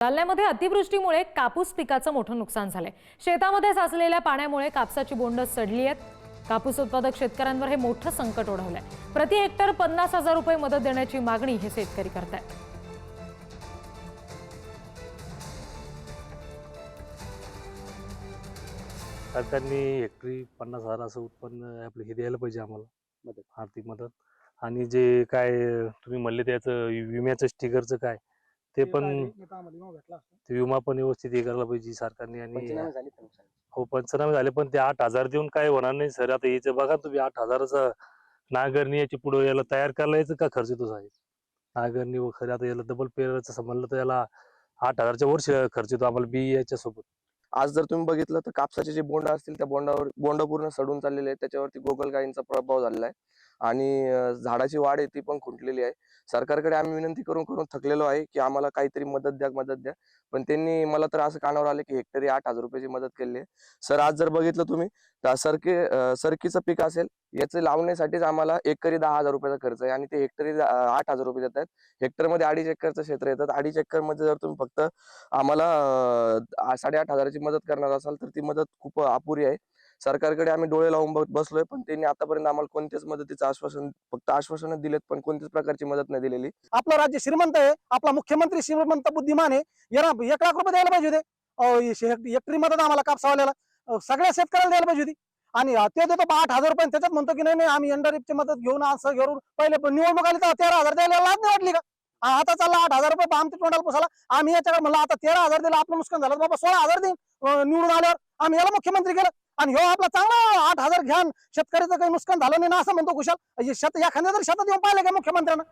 जालन्यामध्ये अतिवृष्टीमुळे कापूस पिकाचं मोठं नुकसान झालंय. शेतामध्ये साचलेल्या पाण्यामुळे कापसाची बोंड सडली आहेत. कापूस उत्पादक शेतकऱ्यांवर हे मोठं संकट ओढवलंय. प्रति हेक्टर पन्नास हजार रुपये मदत देण्याची मागणी हे शेतकरी करतायत. सरकारने हेक्टरी पन्नास हजार असं उत्पन्न आपलं हे द्यायला पाहिजे आम्हाला. मदत आर्थिक मदत. आणि जे काय तुम्ही म्हणले त्याचं विम्याचं स्टिकरचं काय? ते पण ते विमा पण व्यवस्थित हे करायला पाहिजे सरकारने आणि झाले नुकसान? हो पंचनामे झाले पण ते आठ हजार देऊन काय होणार नाही सर. आता याचं बघा तुम्ही आठ हजाराचा नांगरणी याची पुढे याला तयार करायला यायचं का खर्च येतो साहेब? नांगरणी वगैरे आता याला डबल पेराचं म्हणलं तर याला आठ हजारच्या वर्ष खर्च येतो आम्हाला बी याच्या सोबत आज जर तुम्ही बघितलं तर कापसाचे जे बोंड असतील त्या बोंडावर बोंड पूर्ण सडून चाललेले आहेत. त्याच्यावरती गोगलगायींचा प्रभाव झालेला आहे. आणि झाडाची वाढ आहे ती पण खुंटलेली आहे. सरकारकडे आम्ही विनंती करून करून थकलेलो आहे की आम्हाला काहीतरी मदत द्या मदत द्या. पण त्यांनी मला तर असं कानावर आलं की हेक्टरी आठ हजार रुपयाची मदत केली आहे. सर आज जर बघितलं तुम्ही तर सरके सरकीचं पीक असेल याचं लावण्यासाठीच आम्हाला एकरी दहा हजार रुपयाचा खर्च आहे आणि ते हेक्टरी आठ हजार रुपये देतात हेक्टरमध्ये अडीच एकरचं क्षेत्र येतात अडीच एकरमध्ये जर तुम्ही फक्त आम्हाला साडेआठ हजाराची मदत करणार असाल तर ती मदत खूप अपुरी आहे. सरकारकडे आम्ही डोळे लावून बसलोय पण त्यांनी आतापर्यंत आम्हाला कोणत्याच मदतीचं आश्वासन फक्त आश्वासन दिलेत पण कोणत्याच प्रकारची मदत नाही दिलेली. आपलं राज्य श्रीमंत आहे आपला मुख्यमंत्री श्रीमंत बुद्धिमान आहे याला एक लाख रुपये द्यायला पाहिजे होते. अहो, मदत आम्हाला कापसावाल्याला सगळ्या शेतकऱ्याला द्यायला पाहिजे होती. आणि ते देतो आठ हजार रुपये त्याच्यात म्हणतो की नाही नाही आम्ही एनडीआरएफची मदत घेऊन असं घेऊन पहिले पण निवडणूक आली तर तेरा हजार द्यायला लाज नाही वाटली का? आता चालला आठ हजार रुपये आमच्या तोंडाला पुसाला आम्ही याच्याकडे म्हणलं आता तेरा हजार दिला आपलं नुकसान झालं बाबा सोळा हजार देईन. निवडून आल्यावर आम्ही याला मुख्यमंत्री केलं. आणि ह्यो आपला चांगला आठ हजार घ्या शेतकऱ्याचं काही नुकसान झालं नाही ना असं म्हणतो कुशाल. शेत एखाद्या जर शेतात येऊन पाहिलं का मुख्यमंत्र्यांना?